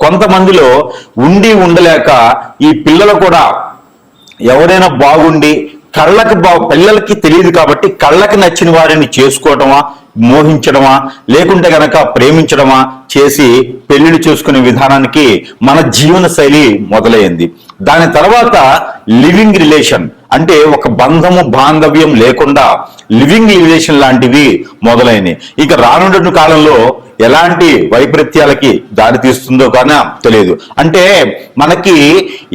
కొంతమందిలో ఉండి ఉండలేక ఈ పిల్లలు కూడా ఎవరైనా బాగుండి కళ్ళకి బా పిల్లలకి తెలియదు కాబట్టి కళ్ళకి నచ్చిన వారిని చేసుకోవటమా మోహించడమా లేకుంటే గనక ప్రేమించడమా చేసి పెళ్ళిళ్ళు చేసుకునే విధానానికి మన జీవన శైలి మొదలైంది. దాని తర్వాత లివింగ్ రిలేషన్ అంటే ఒక బంధము బాంధవ్యం లేకుండా లివింగ్ రిలేషన్ లాంటివి మొదలైనవి ఇక రానున్న కాలంలో ఎలాంటి వైపరీత్యాలకి దారి తీస్తుందో కానీ తెలియదు. అంటే మనకి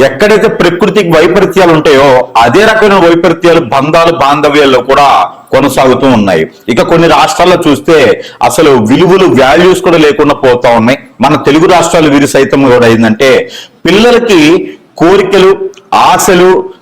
ఎక్కడైతే ప్రకృతికి వైపరీత్యాలు ఉంటాయో అదే రకమైన వైపరీత్యాలు బంధాలు బాంధవ్యాల్లో కూడా కొనసాగుతూ ఉన్నాయి. ఇక కొన్ని రాష్ట్రాల్లో చూస్తే అసలు విలువలు వాల్యూస్ కూడా లేకుండా పోతా ఉన్నాయి. మన తెలుగు రాష్ట్రాలు వీరి సైతం కూడా ఏంటంటే పిల్లలకి కోరికలు ఆశలు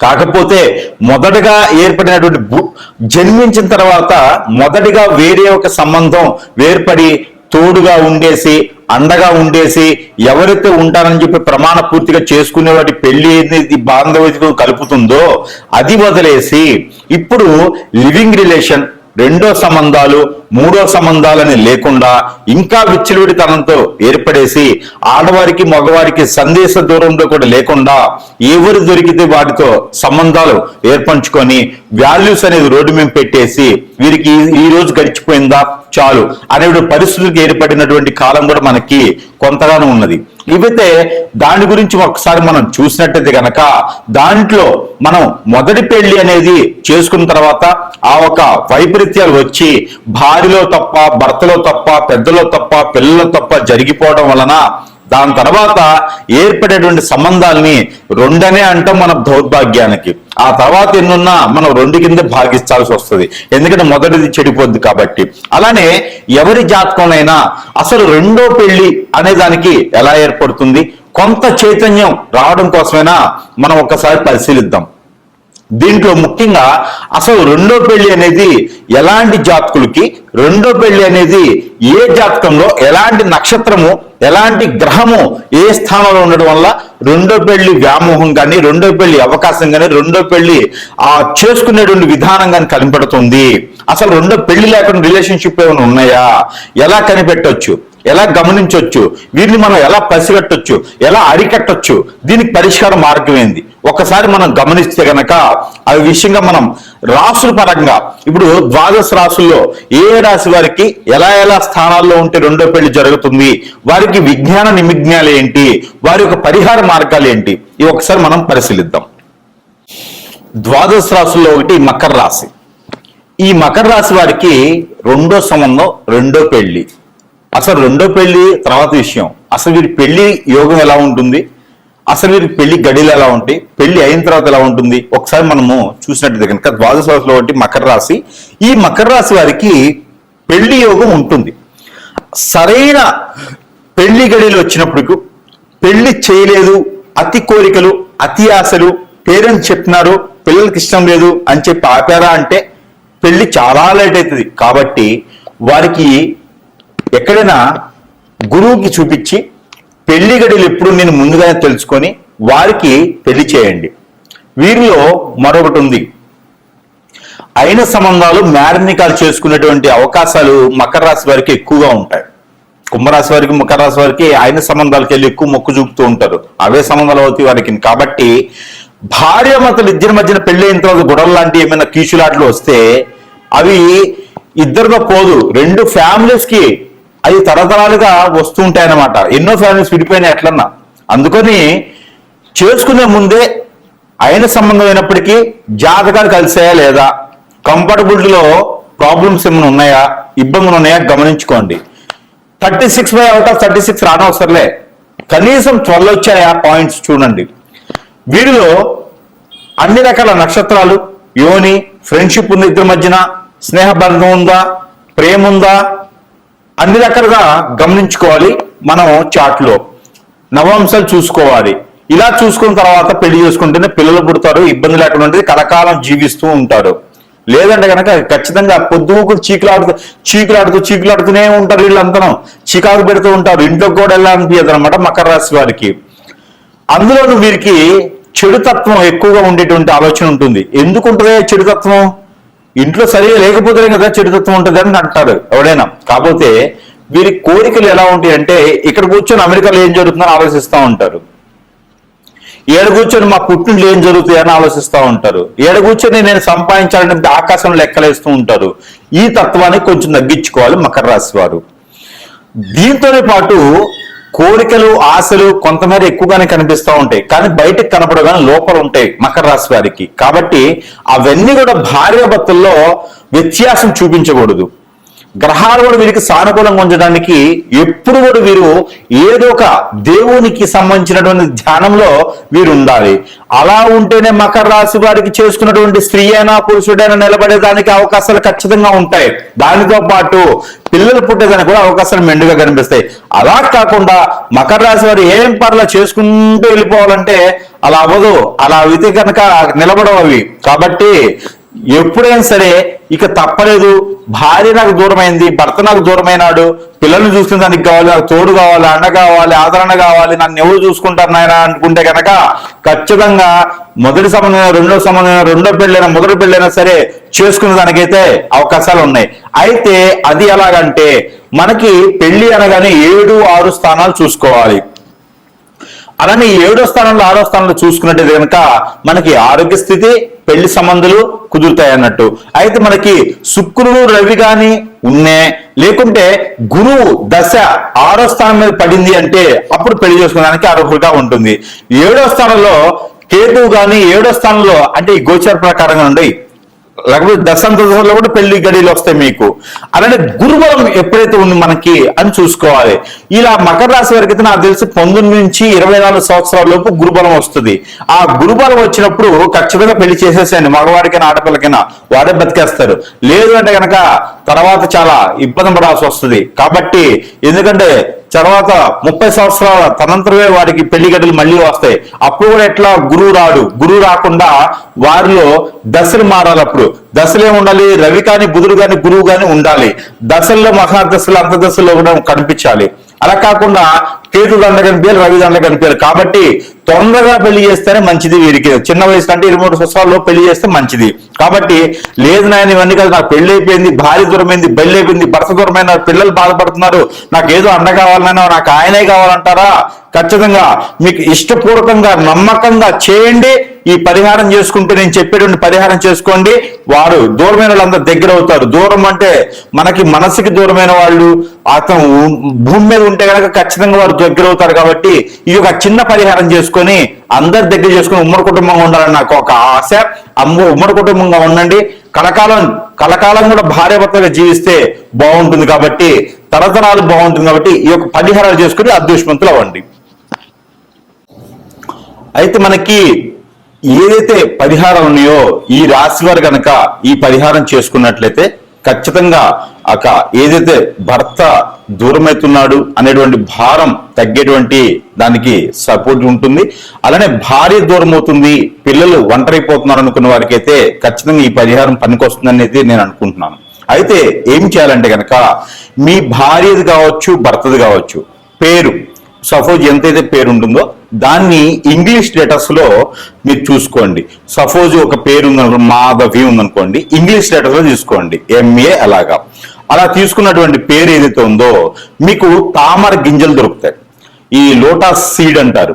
కాకపోతే మొదటగా ఏర్పడినటువంటి జన్మించిన తర్వాత మొదటిగా వేరే ఒక సంబంధం వేర్పడి తోడుగా ఉండేసి అండగా ఉండేసి ఎవరైతే ఉంటారని చెప్పి ప్రమాణ పూర్తిగా చేసుకునే వాటి పెళ్ళి అనేది బాంధవ్యం కలుపుతుందో అది వదిలేసి ఇప్పుడు లివింగ్ రిలేషన్ రెండో సంబంధాలు మూడో సంబంధాలని లేకుండా ఇంకా విచ్చలవిడితనంతో ఏర్పడేసి ఆడవారికి మగవారికి సందేశ దూరంలో కూడా లేకుండా ఎవరు దొరికితే వాటితో సంబంధాలు ఏర్పంచుకొని వాల్యూస్ అనేది రోడ్డు మీద పెట్టేసి వీరికి ఈ- రోజు గడిచిపోయిందా? చాలు అనే పరిస్థితులకు ఏర్పడినటువంటి కాలం కూడా మనకి కొంతగానో ఉన్నది. ఇవైతే దాని గురించి ఒకసారి మనం చూసినట్టయితే కనుక దాంట్లో మనం మొదటి పెళ్ళి అనేది చేసుకున్న తర్వాత ఆ ఒక వైపరీత్యాలు వచ్చి భార్యలో తప్ప భర్తలో తప్ప పెద్దలో తప్ప పిల్లలో తప్ప జరిగిపోవడం వలన దాని తర్వాత ఏర్పడేటువంటి సంబంధాల్ని రెండనే అంటాం మన దౌర్భాగ్యానికి. ఆ తర్వాత ఎన్నున్నా మనం రెండు కింద భాగిస్తాల్సి వస్తుంది. ఎందుకంటే మొదటిది చెడిపోద్ది కాబట్టి. అలానే ఎవరి జాతకంలోనైనా అసలు రెండో పెళ్ళి అనే దానికి ఎలా ఏర్పడుతుంది? కొంత చైతన్యం రావడం కోసమైనా మనం ఒకసారి పరిశీలిద్దాం. దీంట్లో ముఖ్యంగా అసలు రెండో పెళ్ళి అనేది ఎలాంటి జాతకులకి రెండో పెళ్ళి అనేది ఏ జాతకంలో ఎలాంటి నక్షత్రము ఎలాంటి గ్రహము ఏ స్థానంలో ఉండడం వల్ల రెండో పెళ్ళి వ్యామోహం కానీ రెండో పెళ్ళి అవకాశం కానీ రెండో పెళ్ళి ఆ చేసుకునేటువంటి విధానం కానీ కనిపెడుతుంది. అసలు రెండో పెళ్ళి లేకుండా రిలేషన్షిప్ ఏమైనా ఉన్నాయా? ఎలా కనిపెట్టవచ్చు ఎలా గమనించవచ్చు వీరిని మనం ఎలా పసిగట్టొచ్చు? ఎలా అరికట్టొచ్చు? దీనికి పరిష్కార మార్గం ఏంది? ఒకసారి మనం గమనిస్తే గనక ఆ విషయంగా మనం రాసుల పరంగా ఇప్పుడు ద్వాదశ రాసుల్లో ఏ రాశి వారికి ఎలా ఎలా స్థానాల్లో ఉంటే రెండో పెళ్ళి జరుగుతుంది? వారికి విజ్ఞాన నిమిజ్ఞాలు ఏంటి? వారి యొక్క పరిహార మార్గాలు ఏంటి? ఇవి ఒకసారి మనం పరిశీలిద్దాం. ద్వాదశ రాశుల్లో ఒకటి మకర రాశి. ఈ మకర రాశి వారికి రెండో సంబంధం రెండో పెళ్ళి. అసలు రెండో పెళ్ళి తర్వాత విషయం. అసలు వీరి పెళ్ళి యోగం ఎలా ఉంటుంది? అసలు వీరి పెళ్ళి గడిలు ఎలా ఉంటాయి? పెళ్ళి అయిన తర్వాత ఎలా ఉంటుంది? ఒకసారి మనము చూసినట్టయితే కనుక ద్వాదశ రాశిలో మకర రాశి. ఈ మకర రాశి వారికి పెళ్ళి యోగం ఉంటుంది. సరైన పెళ్ళి గడిలు వచ్చినప్పుడు పెళ్ళి చేయలేదు. అతి కోరికలు అతి ఆశలు పేరెంట్స్ చెప్తున్నారు పిల్లలకి ఇష్టం లేదు అని చెప్పి ఆపారా అంటే పెళ్ళి చాలా లేట్ అవుతుంది. కాబట్టి వారికి ఎక్కడైనా గురువుకి చూపించి పెళ్ళి గడిలు ఎప్పుడు నేను ముందుగానే తెలుసుకొని వారికి పెళ్ళి చేయండి. వీరిలో మరొకటి ఉంది. అయిన సంబంధాలు మ్యారనికాలు చేసుకునేటువంటి అవకాశాలు మకర రాశి వారికి ఎక్కువగా ఉంటాయి. కుంభరాశి వారికి మకర రాశి వారికి ఆయన సంబంధాలకి వెళ్ళి ఎక్కువ మొక్కు చూపుతూ ఉంటారు. అవే సంబంధాలు అవుతాయి వారికి. కాబట్టి భార్య మతలు ఇద్దరి మధ్యన పెళ్ళి అయిన తర్వాత గొడవలు లాంటి ఏమైనా కీచులాట్లు వస్తే అవి ఇద్దరుగా పోదు. రెండు ఫ్యామిలీస్కి అవి తరతరాలుగా వస్తూ ఉంటాయన్నమాట. ఎన్నో ఫ్యామిలీస్ విడిపోయినాయి ఎట్లన్నా అందుకని చేసుకునే ముందే అయిన సంబంధం అయినప్పటికీ జాతకాలు కలిసాయా లేదా? కంఫర్టబిలిటీలో ప్రాబ్లమ్స్ ఏమైనా ఉన్నాయా? ఇబ్బందులు ఉన్నాయా? గమనించుకోండి. Thirty six by out of thirty six రానవసరలే. కనీసం త్వరలో వచ్చాయా పాయింట్స్ చూడండి. వీరిలో అన్ని రకాల నక్షత్రాలు యోని ఫ్రెండ్షిప్ ఉంది ఇద్దరి మధ్యన స్నేహబంధం ఉందా? ప్రేమ ఉందా? అన్ని రకాలుగా గమనించుకోవాలి మనం చాట్లో. నవాంశాలు చూసుకోవాలి. ఇలా చూసుకున్న తర్వాత పెళ్ళి చేసుకుంటేనే పిల్లలు పుడతారు ఇబ్బంది లేకుండా ఉంటుంది కలకాలం జీవిస్తూ ఉంటారు. లేదంటే కనుక ఖచ్చితంగా పొద్దుకు చీకులాడుతూ చీకులాడుతూ చీకులాడుతూనే ఉంటారు వీళ్ళంతా చికాకు పెడుతూ ఉంటారు. ఇంట్లోకి కూడా వెళ్ళాలనిపించదు అనమాట మకర రాశి వారికి. అందులోనూ వీరికి చెడుతత్వం ఎక్కువగా ఉండేటువంటి ఆలోచన ఉంటుంది. ఎందుకు ఉంటుంది చెడుతత్వం ఇంట్లో సరిగా లేకపోతేనే కదా చెడుతత్వం ఉంటుంది అని అంటారు ఎవడైనా కాకపోతే వీరి కోరికలు ఎలా ఉంటాయి అంటే ఇక్కడ కూర్చొని అమెరికాలో ఏం జరుగుతుందని ఆలోచిస్తూ ఉంటారు. ఏడ కూర్చొని మా పుట్టింట్లో ఏం జరుగుతాయి అని ఆలోచిస్తూ ఉంటారు. ఏడ కూర్చొని నేను సంపాదించాలని ఆకాశం లెక్కలేస్తూ ఉంటారు. ఈ తత్వాన్ని కొంచెం తగ్గించుకోవాలి మకర రాశి వారు. దీంతోనే పాటు కోరికలు ఆశలు కొంతమేర ఎక్కువగానే కనిపిస్తూ ఉంటాయి. కానీ బయటకు కనపడగానే లోపల ఉంటాయి మకర రాశి వారికి. కాబట్టి అవన్నీ కూడా భార్యాభర్తల్లో వ్యత్యాసం చూపించకూడదు. గ్రహాలు కూడా వీరికి సానుకూలంగా ఉంచడానికి ఎప్పుడు కూడా వీరు ఏదో ఒక దేవునికి సంబంధించినటువంటి ధ్యానంలో వీరు ఉండాలి. అలా ఉంటేనే మకర రాశి వారికి చేసుకున్నటువంటి స్త్రీ అయినా పురుషుడైనా నిలబడేదానికి అవకాశాలు ఖచ్చితంగా ఉంటాయి. దానితో పాటు పిల్లలు పుట్టేదానికి కూడా అవకాశాలు మెండుగా కనిపిస్తాయి. అలా కాకుండా మకర రాశి వారు ఏం పర్లా చేసుకుంటూ వెళ్ళిపోవాలంటే అలా అవ్వదు. అలా అయితే కనుక నిలబడవు అవి. కాబట్టి ఎప్పుడైనా సరే ఇక తప్పలేదు. భార్య నాకు దూరమైంది భర్త నాకు దూరమైనాడు పిల్లల్ని చూసుకునే దానికి కావాలి నాకు తోడు కావాలి అండ కావాలి ఆదరణ కావాలి నన్ను ఎవరు చూసుకుంటారు నాయన అనుకుంటే కనుక ఖచ్చితంగా మొదటి సంబంధం రెండో సంబంధం రెండో పెళ్ళైనా మొదటి పెళ్ళైనా సరే చేసుకునే దానికైతే అవకాశాలు ఉన్నాయి. అయితే అది ఎలాగంటే మనకి పెళ్ళి అనగానే ఏడు ఆరు స్థానాలు చూసుకోవాలి. అలానే ఏడో స్థానంలో ఆరో స్థానంలో చూసుకున్నట్టు కనుక మనకి ఆరోగ్య స్థితి పెళ్ళి సంబంధాలు కుదురుతాయి అన్నట్టు. అయితే మనకి శుక్రుడు రవి గాని ఉన్నే లేకుంటే గురువు దశ ఆరో స్థానం మీద పడింది అంటే అప్పుడు పెళ్ళి చేసుకోవడానికి అర్హుడుగా ఉంటుంది. ఏడో స్థానంలో కేతువు గాని ఏడో స్థానంలో అంటే ఈ గోచర ప్రకారంగా ఉండే లేకపోతే దశాంతలో కూడా పెళ్ళి గడియలు వస్తాయి మీకు. అలానే గురుబలం ఎప్పుడైతే ఉంది మనకి అని చూసుకోవాలి. ఇలా మకర రాశి వారికి అయితే నాకు తెలిసి పంతొమ్మిది నుంచి ఇరవై నాలుగు సంవత్సరాల లోపు గురుబలం వస్తుంది. ఆ గురుబలం వచ్చినప్పుడు ఖచ్చితంగా పెళ్ళి చేసేసేయండి. మగవాడికైనా ఆడపిల్లకైనా వాడే బతికేస్తారు. లేదు అంటే కనుక తర్వాత చాలా ఇబ్బంది పడాల్సి వస్తుంది. కాబట్టి ఎందుకంటే తర్వాత ముప్పై సంవత్సరాల తనంతరమే వారికి పెళ్ళి గడ్డలు మళ్ళీ వస్తాయి. అప్పుడు కూడా ఎట్లా గురువు రాడు? గురువు రాకుండా వారిలో దశలు మారాలి అప్పుడు. దశలు ఉండాలి? రవి కాని బుధుడు కాని గురువు కాని ఉండాలి. దశల్లో మహాదశలు అంతదశల్లో కూడా కనిపించాలి. అలా కాకుండా కేతు దండ కనిపించాలి రవి దండ కనిపించాలి కాబట్టి తొందరగా పెళ్ళి చేస్తేనే మంచిది వీరికి చిన్న వయసు అంటే ఇరవై మూడు సంవత్సరాల్లో పెళ్ళి చేస్తే మంచిది. కాబట్టి లేదు నాయన ఇవన్నీ కాదు. నాకు పెళ్ళి అయిపోయింది భార్య దూరమైంది బెల్లి అయిపోయింది భర్త దూరమైన పిల్లలు బాధపడుతున్నారు. నాకు ఏదో అండ కావాలన్నా నాకు ఆయనే కావాలంటారా? ఖచ్చితంగా మీకు ఇష్టపూర్వకంగా నమ్మకంగా చేయండి. ఈ పరిహారం చేసుకుంటే నేను చెప్పేటువంటి పరిహారం చేసుకోండి. వారు దూరమైన వాళ్ళందరూ దగ్గర అవుతారు. దూరం అంటే మనకి మనసుకి దూరమైన వాళ్ళు అతను భూమి మీద ఉంటే కనుక ఖచ్చితంగా వారు దగ్గర అవుతారు కాబట్టి ఈ యొక్క చిన్న పరిహారం చేసుకొని అందరి దగ్గర చేసుకుని ఉమ్మడి కుటుంబంగా ఉండాలని నాకు ఒక ఆశ. అమ్మ ఉమ్మడి కుటుంబంగా ఉండండి. కలకాలం కలకాలం కూడా భార్యాభర్తగా జీవిస్తే బాగుంటుంది కాబట్టి తరతరాలు బాగుంటుంది కాబట్టి ఈ యొక్క పరిహారాలు చేసుకుని అదృష్టవంతులు అవ్వండి. అయితే మనకి ఏదైతే పరిహారం ఉన్నాయో ఈ రాశి వారు గనక ఈ పరిహారం చేసుకున్నట్లయితే ఖచ్చితంగా అక ఏదైతే భర్త దూరమవుతున్నాడు అనేటువంటి భారం తగ్గేటువంటి దానికి సపోర్ట్ ఉంటుంది. అలానే భార్య దూరం అవుతుంది పిల్లలు ఒంటరైపోతున్నారు అనుకున్న వారికి అయితే ఖచ్చితంగా ఈ పరిహారం పనికొస్తుందని అయితే నేను అనుకుంటున్నాను. అయితే ఏం చేయాలంటే కనుక మీ భార్యది కావచ్చు భర్తది కావచ్చు పేరు సపోజ్ ఎంతైతే పేరు ఉంటుందో దాన్ని ఇంగ్లీష్ లెటర్స్లో మీరు చూసుకోండి. సపోజ్ ఒక పేరు ఉందనుకోండి మాధవి ఉందనుకోండి ఇంగ్లీష్ లెటర్స్లో తీసుకోండి ఎంఏ అలాగా. అలా తీసుకున్నటువంటి పేరు ఏదైతే ఉందో మీకు తామర గింజలు దొరుకుతాయి. ఈ లోటస్ సీడ్ అంటారు.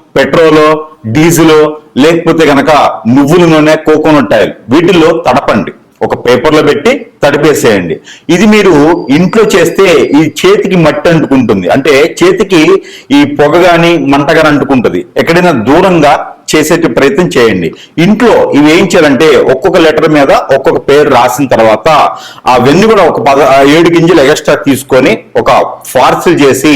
పెట్రోలో డీజిలో లేకపోతే కనుక నువ్వుల నూనె కోకోనట్ ఆయిల్ వీటిల్లో తడపండి. ఒక పేపర్లో పెట్టి తడిపేసేయండి. ఇది మీరు ఇంట్లో చేస్తే ఈ చేతికి మట్టి అంటుకుంటుంది. అంటే చేతికి ఈ పొగ కానీ మంట అంటుకుంటుంది. ఎక్కడైనా దూరంగా చేసే ప్రయత్నం చేయండి. ఇంట్లో ఇవి ఏం చేయాలంటే ఒక్కొక్క లెటర్ మీద ఒక్కొక్క పేరు రాసిన తర్వాత ఆ వెన్ను కూడా ఒక పద ఏడు గింజలు ఎక్స్ట్రా తీసుకొని ఒక ఫార్సిల్ చేసి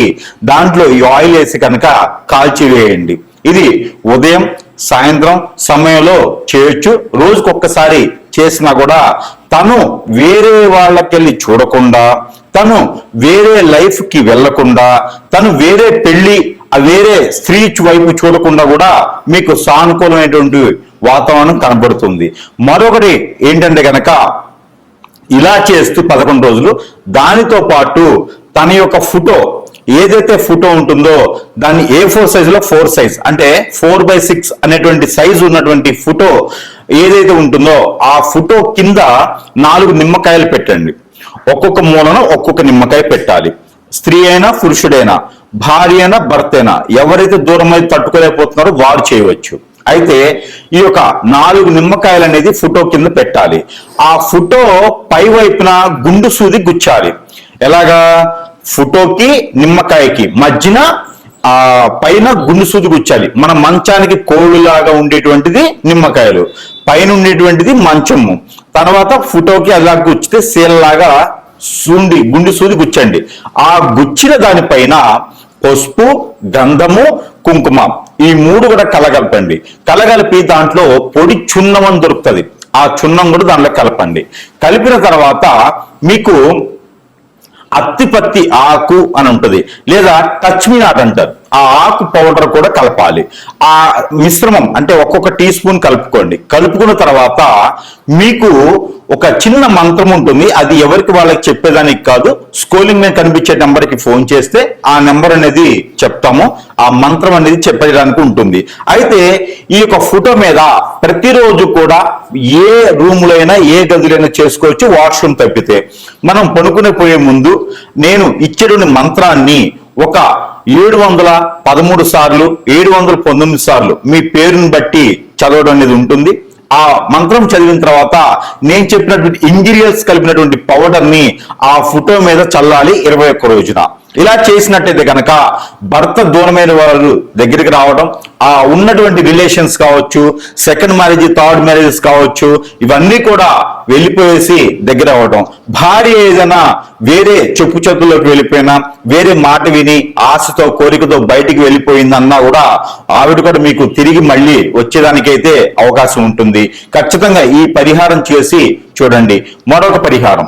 దాంట్లో ఈ ఆయిల్ వేసి కనుక కాల్చివేయండి ఇది ఉదయం సాయంత్రం సమయంలో చేయొచ్చు. రోజుకొక్కసారి చేసినా కూడా తను వేరే వాళ్ళకెళ్ళి చూడకుండా తను వేరే లైఫ్కి వెళ్ళకుండా తను వేరే పెళ్ళి ఆ వేరే స్త్రీ వైపు చూడకుండా కూడా మీకు సానుకూలమైనటువంటి వాతావరణం కనబడుతుంది. మరొకటి ఏంటంటే కనుక ఇలా చేస్తూ పదకొండు రోజులు దానితో పాటు తన యొక్క ఫోటో ఏదైతే ఫోటో ఉంటుందో దాన్ని ఏ ఫోర్ సైజ్లో ఫోర్ సైజ్. అంటే ఫోర్ బై సిక్స్ అనేటువంటి సైజ్ ఉన్నటువంటి ఫోటో ఏదైతే ఉంటుందో ఆ ఫోటో కింద నాలుగు నిమ్మకాయలు పెట్టండి. ఒక్కొక్క మూలన ఒక్కొక్క నిమ్మకాయ పెట్టాలి. స్త్రీ అయినా పురుషుడైనా భార్య అయినా భర్త అయినా ఎవరైతే దూరం అయితే తట్టుకోలేకపోతున్నారో వారు చేయవచ్చు. అయితే ఈ యొక్క నాలుగు నిమ్మకాయలు అనేది ఫోటో కింద పెట్టాలి. ఆ ఫోటో పై వైపున గుండు సూది గుచ్చాలి. ఎలాగా? ఫోటోకి నిమ్మకాయకి మధ్యన ఆ పైన గుండు సూది గుచ్చాలి. మన మంచానికి కోళ్ళులాగా ఉండేటువంటిది నిమ్మకాయలు. పైన ఉండేటువంటిది మంచము. తర్వాత ఫోటోకి అలా గుచ్చితే సీలలాగా సుండి గుండి సూది గుచ్చండి. ఆ గుచ్చిన దానిపైన పసుపు గంధము కుంకుమ ఈ మూడు కూడా కలగలపండి. కలగలిపి దాంట్లో పొడి చున్నం అని దొరుకుతుంది. ఆ చున్నం కూడా దాంట్లో కలపండి. కలిపిన తర్వాత మీకు అత్తిపత్తి ఆకు అని ఉంటుంది. లేదా టచ్ మీ నాట్ అంటారు. ఆ ఆకు పౌడర్ కూడా కలపాలి. ఆ మిశ్రమం అంటే ఒక్కొక్క టీ స్పూన్ కలుపుకోండి. కలుపుకున్న తర్వాత మీకు ఒక చిన్న మంత్రం ఉంటుంది. అది ఎవరికి వాళ్ళకి చెప్పేదానికి కాదు. స్కూలింగ్ మీద కనిపించే నెంబర్కి ఫోన్ చేస్తే ఆ నెంబర్ అనేది చెప్తాము. ఆ మంత్రం అనేది చెప్పడానికి ఉంటుంది. అయితే ఈ యొక్క ఫోటో మీద ప్రతిరోజు కూడా ఏ రూమ్లో అయినా ఏ గదిలో చేసుకోవచ్చు. వాష్రూమ్ తప్పితే. మనం పనుకునే పోయే ముందు నేను ఇచ్చేటువంటి మంత్రాన్ని ఒక ఏడు వందల పదమూడు సార్లు ఏడు వందల పంతొమ్మిది సార్లు మీ పేరుని బట్టి చదవడం అనేది ఉంటుంది. ఆ మంత్రం చదివిన తర్వాత నేను చెప్పినటువంటి ఇంజీరియల్స్ కలిపినటువంటి పౌడర్ని ఆ ఫోటో మీద చల్లాలి ఇరవై ఒక్క రోజున. ఇలా చేసినట్టయితే కనుక భర్త దూరమైన వారు దగ్గరికి రావడం ఆ ఉన్నటువంటి రిలేషన్స్ కావచ్చు సెకండ్ మ్యారేజ్ థర్డ్ మ్యారేజెస్ కావచ్చు ఇవన్నీ కూడా వెళ్ళిపోయేసి దగ్గర అవ్వడం భార్య ఏదైనా వేరే చెప్పు చేతుల్లోకి వెళ్ళిపోయినా వేరే మాట విని ఆశతో కోరికతో బయటికి వెళ్ళిపోయిందన్నా కూడా ఆవిడ కూడా మీకు తిరిగి మళ్ళీ వచ్చేదానికైతే అవకాశం ఉంటుంది. ఖచ్చితంగా ఈ పరిహారం చేసి చూడండి. మరొక పరిహారం.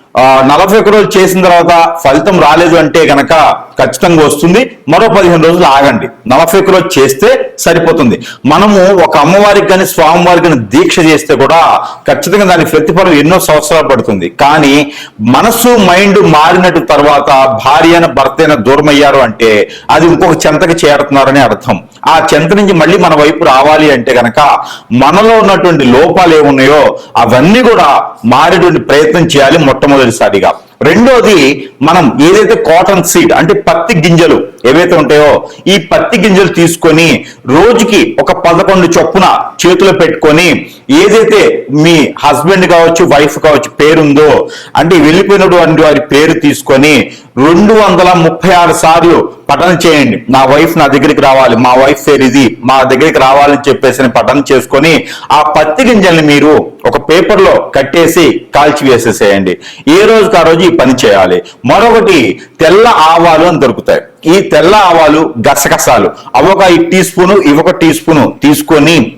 నలభై ఒక్క రోజులు చేసిన తర్వాత ఫలితం రాలేదు అంటే కనుక ఖచ్చితంగా వస్తుంది. మరో పదిహేను రోజులు ఆగండి. నలభై ఒక్క రోజు చేస్తే సరిపోతుంది. మనము ఒక అమ్మవారికి కానీ స్వామివారికి కానీ దీక్ష చేస్తే కూడా ఖచ్చితంగా దాని ప్రతిఫలం ఎన్నో సంవత్సరాలు పడుతుంది. కానీ మనసు మైండ్ మారినట్టు తర్వాత భార్య అయిన భర్త అయిన దూరం అయ్యారు అంటే అది ఇంకొక చెంతకి చేరుతున్నారని అర్థం. ఆ చెంత నుంచి మళ్ళీ మన వైపు రావాలి అంటే గనక మనలో ఉన్నటువంటి లోపాలు ఏమున్నాయో అవన్నీ కూడా మారేటువంటి ప్రయత్నం చేయాలి మొట్టమొదటిసారిగా. రెండోది మనం ఏదైతే కాటన్ సీడ్ అంటే పత్తి గింజలు ఏవైతే ఉంటాయో ఈ పత్తి గింజలు తీసుకొని రోజుకి ఒక పదకొండు చొప్పున చేతిలో పెట్టుకొని ఏదైతే మీ హస్బెండ్ కావచ్చు వైఫ్ కావచ్చు పేరుందో అంటే వెళ్ళిపోయినటువంటి వారి పేరు తీసుకొని రెండు వందల ముప్పై ఆరు సార్లు పఠనం చేయండి. నా వైఫ్ నా దగ్గరికి రావాలి. మా వైఫ్ పేరు ఇది మా దగ్గరికి రావాలని చెప్పేసి పఠనం చేసుకొని ఆ పత్తి గింజల్ని మీరు ఒక పేపర్లో కట్టేసి కాల్చి వేసేసేయండి. ఏ రోజుకి ఆ రోజు ఈ పని చేయాలి. మరొకటి తెల్ల ఆవాలు అని దొరుకుతాయి. ఈ తెల్ల ఆవాలు గసగసాలు. అవొక ఈ టీ స్పూను ఇవొక టీ స్పూను తీసుకొని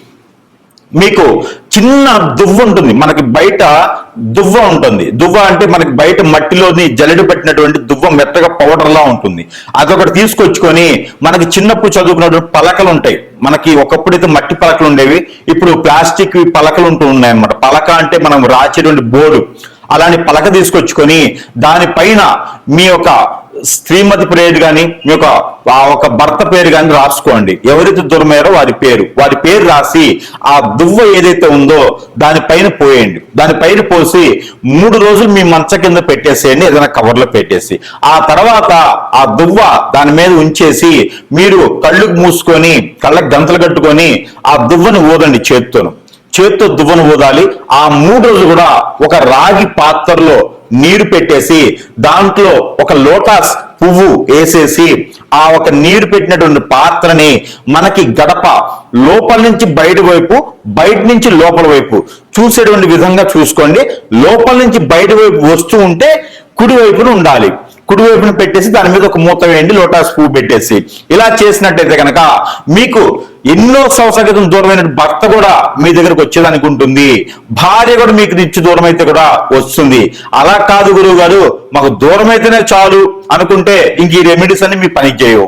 మీకు చిన్న దువ్వ ఉంటుంది. మనకి బయట దువ్వ ఉంటుంది. దువ్వ అంటే మనకి బయట మట్టిలోని జలడి పెట్టినటువంటి దువ్వ మెత్తగా పౌడర్ లా ఉంటుంది. అదొకటి తీసుకొచ్చుకొని మనకి చిన్నప్పుడు చదువుకున్నటువంటి పలకలు ఉంటాయి. మనకి ఒకప్పుడైతే మట్టి పలకలు ఉండేవి ఇప్పుడు ప్లాస్టిక్ పలకలు ఉంటూ ఉన్నాయి అన్నమాట పలక అంటే మనం రాచేటువంటి బోర్డు. అలాంటి పలక తీసుకొచ్చుకొని దానిపైన మీ యొక్క శ్రీమతి పేరు కానీ మీ యొక్క ఒక భర్త పేరు కానీ రాసుకోండి. ఎవరైతే దూరమయ్యారో వారి పేరు. వారి పేరు రాసి ఆ దువ్వ ఏదైతే ఉందో దానిపైన పోయండి. దానిపైన పోసి మూడు రోజులు మీ మంచ కింద పెట్టేసేయండి ఏదైనా కవర్లో పెట్టేసి. ఆ తర్వాత ఆ దువ్వ దాని మీద ఉంచేసి మీరు కళ్ళు మూసుకొని కళ్ళకు గంతలు కట్టుకొని ఆ దువ్వను ఊదండి చేత్తోను. చేత్తో దువ్వను ఊదాలి ఆ మూడు రోజులు కూడా ఒక రాగి పాత్రలో నీరు పెట్టేసి దాంట్లో ఒక లోటాస్ పువ్వు వేసేసి ఆ ఒక నీరు పెట్టినటువంటి పాత్రని మనకి గడప లోపల నుంచి బయట వైపు బయట నుంచి లోపల వైపు చూసేటువంటి విధంగా చూసుకోండి. లోపల నుంచి బయట వైపు వస్తూ ఉంటే కుడి వైపున ఉండాలి. కుడివైపున పెట్టేసి దాని మీద ఒక మూత వేయండి లోటాస్ పువ్వు పెట్టేసి. ఇలా చేసినట్టయితే కనుక మీకు ఎన్నో సంవత్సరాల క్రితం దూరమైన భర్త కూడా మీ దగ్గరకు వచ్చేదానికి ఉంటుంది. భార్య కూడా మీకు నుంచి దూరం అయితే కూడా వస్తుంది. అలా కాదు గురువు గారు మాకు దూరం అయితేనే చాలు అనుకుంటే ఇంక ఈ రెమెడీస్ అన్ని మీ పని చేయవు.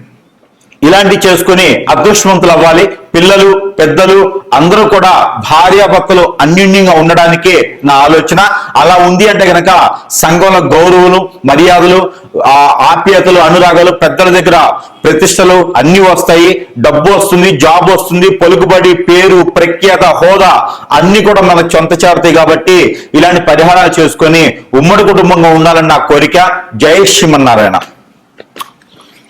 ఇలాంటి చేసుకుని అదృష్టవంతులు అవ్వాలి. పిల్లలు పెద్దలు అందరూ కూడా భార్యాభర్తలు అన్యోన్యంగా ఉండడానికే నా ఆలోచన. అలా ఉంది అంటే గనక సంఘంలో గౌరవులు మర్యాదలు ఆ ఆప్యాయతలు అనురాగాలు పెద్దల దగ్గర ప్రతిష్టలు అన్ని వస్తాయి. డబ్బు వస్తుంది జాబ్ వస్తుంది పలుకుబడి పేరు ప్రఖ్యాత హోదా అన్ని కూడా మనకు సొంత చేరుతాయి కాబట్టి ఇలాంటి పరిహారాలు చేసుకొని ఉమ్మడి కుటుంబంగా ఉండాలని నా కోరిక. జై శ్రీమన్నారాయణ.